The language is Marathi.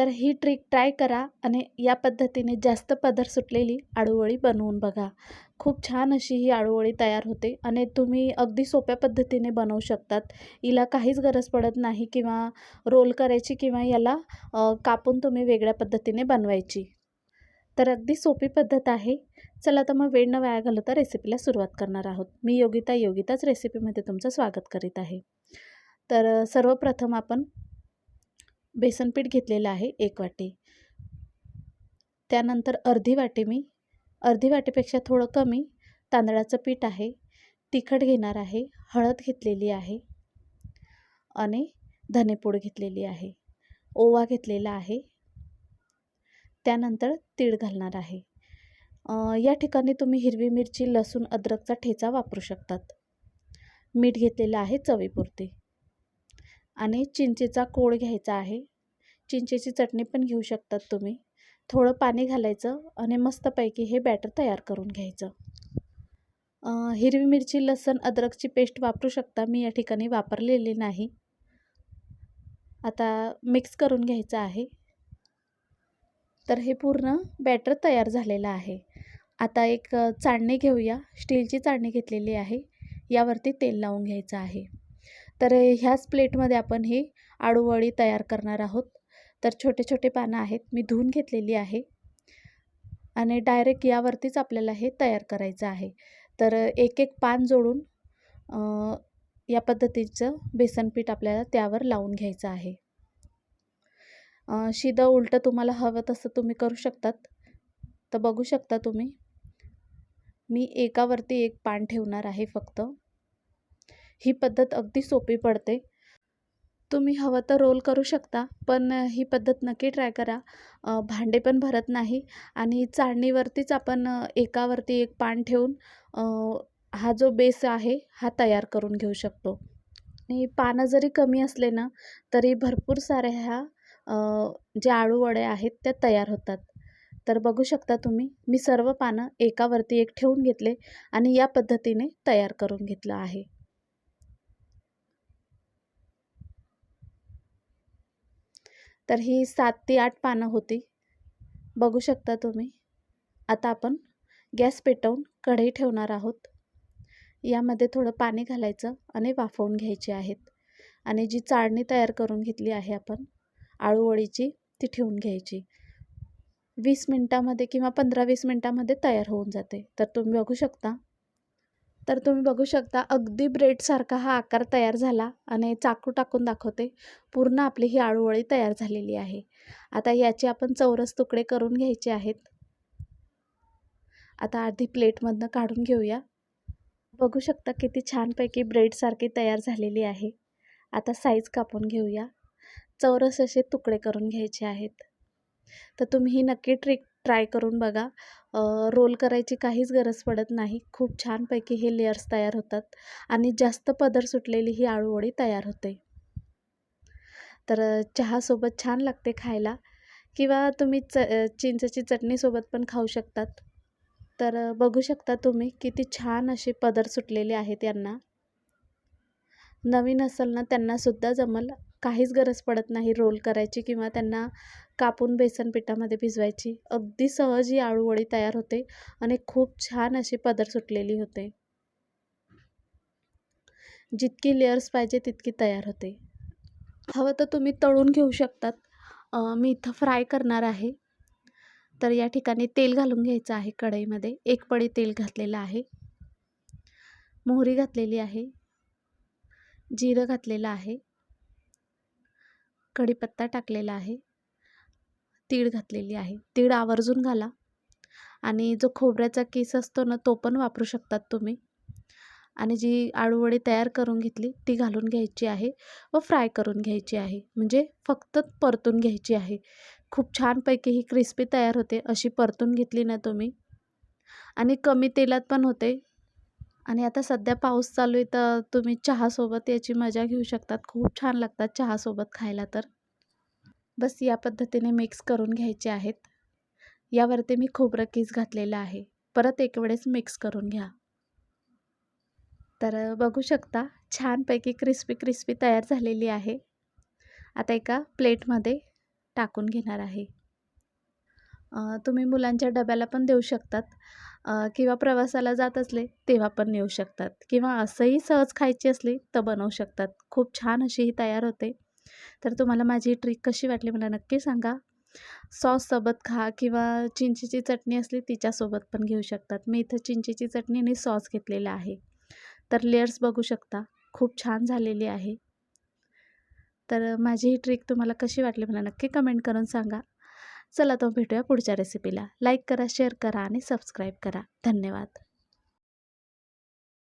तर ही ट्रिक ट्राय करा आणि या पद्धतीने जास्त पदर सुटलेली आळूवळी बनवून बघा. खूप छान अशी ही आळूवळी तयार होते आणि तुम्ही अगदी सोप्या पद्धतीने बनवू शकतात. हिला काहीच गरज पडत नाही किंवा रोल करायची किंवा याला कापून तुम्ही वेगळ्या पद्धतीने बनवायची. तर अगदी सोपी पद्धत आहे. चला तर मग वेळ न वाया घालवता रेसिपीला सुरुवात करणार आहोत. मी योगिता योगिताच रेसिपीमध्ये तुमचं स्वागत करीत आहे. तर सर्वप्रथम आपण बेसनपीठ घेतलेलं आहे एक वाटी. त्यानंतर अर्धी वाटी मी अर्धी वाटीपेक्षा थोडं कमी तांदळाचं पीठ आहे तिखट घेणार आहे हळद घेतलेली आहे आणि धनेपूड घेतलेली आहे. ओवा घेतलेला आहे. त्यानंतर तीळ घालणार आहे. या ठिकाणी तुम्ही हिरवी मिरची लसूण अद्रकचा ठेचा वापरू शकतात. मीठ घेतलेलं आहे चवीपुरते. आणि चिंचेचा कोळ घ्यायचा आहे. चिंचेची चटणी पण घेऊ शकतात तुम्ही. थोडं पाणी घालायचं आणि मस्तपैकी हे बॅटर तयार करून घ्यायचं. हिरवी मिरची लसण अद्रकची पेस्ट वापरू शकता. मी या ठिकाणी वापरलेली नाही. आता मिक्स करून घ्यायचं आहे. तर हे पूर्ण बॅटर तयार झालेलं आहे. आता एक चाळणी घेऊया. स्टीलची चाळणी घेतलेली आहे. यावरती तेल लावून घ्यायचं आहे. तर ह्याच प्लेटमध्ये आपण ही आळूवळी तयार करणार आहोत. तर छोटे छोटे पानं आहेत मी धुवून घेतलेली आहे आणि डायरेक्ट यावरतीच आपल्याला हे तयार करायचं आहे. तर एक एक पान जोडून या पद्धतीचं बेसनपीठ आपल्याला त्यावर लावून घ्यायचं आहे. शिदं उलटं तुम्हाला हवं तसं तुम्ही करू शकतात. तर बघू शकता तुम्ही. मी एकावरती एक पान ठेवणार आहे फक्त. ही पद्धत अगदी सोपी पडते. तुम्ही हवं तर रोल करू शकता पण ही पद्धत नक्की ट्राय करा. भांडे पण भरत नाही आणि चाळणीवरतीच आपण एकावरती एक पान ठेवून हा जो बेस आहे हा तयार करून घेऊ शकतो. आणि पानं जरी कमी असले ना तरी भरपूर साऱ्या ह्या ज्या आळूवडे आहेत त्या तयार होतात. तर बघू शकता तुम्ही मी सर्व पानं एकावरती एक ठेवून घेतले आणि या पद्धतीने तयार करून घेतलं आहे. तर ही सात ते आठ पानं होती. बघू शकता तुम्ही. आता आपण गॅस पेटवून कढई ठेवणार आहोत. यामध्ये थोडं पाणी घालायचं आणि वाफवून घ्यायचे आहेत. आणि जी चाळणी तयार करून घेतली आहे आपण आळूवळीची ती ठेवून घ्यायची. वीस मिनटामध्ये किंवा पंधरा वीस मिनटामध्ये तयार होऊन जाते. तर तुम्ही बघू शकता तर तुम्ही बघू शकता अगदी ब्रेडसारखा हा आकार तयार झाला आणि चाकू टाकून दाखवते. पूर्ण आपली ही आळूवळी तयार झालेली आहे. आता याचे आपण चौरस तुकडे करून घ्यायचे आहेत. आता अर्धी प्लेटमधनं काढून घेऊया. बघू शकता किती छानपैकी ब्रेडसारखी तयार झालेली आहे. आता साईज कापून घेऊया. चौरस असे तुकडे करून घ्यायचे आहेत. तर तुम्ही ही नक्की ट्रिक ट्राय करून बघा. रोल करायची काहीच गरज पडत नाही. खूप छानपैकी हे लेयर्स तयार होतात आणि जास्त पदर सुटलेली ही आळूवडी तयार होते. तर चहासोबत छान लागते खायला किंवा तुम्ही च चिंचेची चटणीसोबत पण खाऊ शकतात. तर बघू शकता तुम्ही किती छान असे पदर सुटलेले आहेत यांना. नवीन असेल ना त्यांनासुद्धा जमल. काहीच गरज पडत नाही रोल करायची किंवा त्यांना कापून बेसन पिठामध्ये भिजवायची. अगदी सहज ही आळूवडी तयार होते आणि खूप छान अशी पदर सुटलेली होते. जितकी लेअर्स पाहिजे तितकी तयार होते. हवं तर तुम्ही तळून घेऊ शकतात. मी इथं फ्राय करणार आहे. तर या ठिकाणी तेल घालून घ्यायचं आहे कढईमध्ये. एक पडी तेल घातलेलं आहे. मोहरी घातलेली आहे. जिरं घातलेलं आहे. कढीपत्ता टाकलेला आहे. तीळ घातलेली आहे. तीळ आवर्जून घाला. आणि जो खोबऱ्याचा केस असतो ना तो पण वापरू शकतात तुम्ही. आणि जी आळूवडी तयार करून घेतली ती घालून घ्यायची आहे व फ्राय करून घ्यायची आहे. म्हणजे फक्त परतून घ्यायची आहे. खूप छानपैकी ही क्रिस्पी तयार होते अशी परतून घेतली ना तुम्ही. आणि कमी तेलात पण होते. आणि आता सध्या पाऊस चालू आहे तर तुम्ही चहासोबत याची मजा घेऊ शकतात. खूप छान लागतात चहासोबत खायला तर. बस या पद्धतीने मिक्स करून घ्यायचे आहेत. यावरती मी खोबरं कीस घातलेलं आहे. परत एक वेळेस मिक्स करून घ्या. तर बघू शकता छानपैकी क्रिस्पी क्रिस्पी तयार झालेली आहे. आता एका प्लेटमध्ये टाकून घेणार आहे. तुम्ही मुलांच्या डब्याला पण देऊ शकतात. किंवा प्रवासाला जात असले तेव्हा पण नेऊ शकतात. किंवा असंही सहज खायची असली तर बनवू शकतात. खूप छान अशी ही तयार होते. तर तुम्हाला माझी ट्रिक कशी वाटली मला नक्की सांगा. सॉससोबत खा किंवा चिंचेची चटणी असली तिच्यासोबत पण घेऊ शकतात. मी इथं चिंचेची चटणी आणि सॉस घेतलेला आहे. तर लेयर्स बघू शकता. खूप छान झालेली आहे. तर माझी ही ट्रिक तुम्हाला कशी वाटली मला नक्की कमेंट करून सांगा. चला तो भेटूया पुढच्या रेसिपीला लाईक करा शेअर करा आणि सबस्क्राईब करा. धन्यवाद.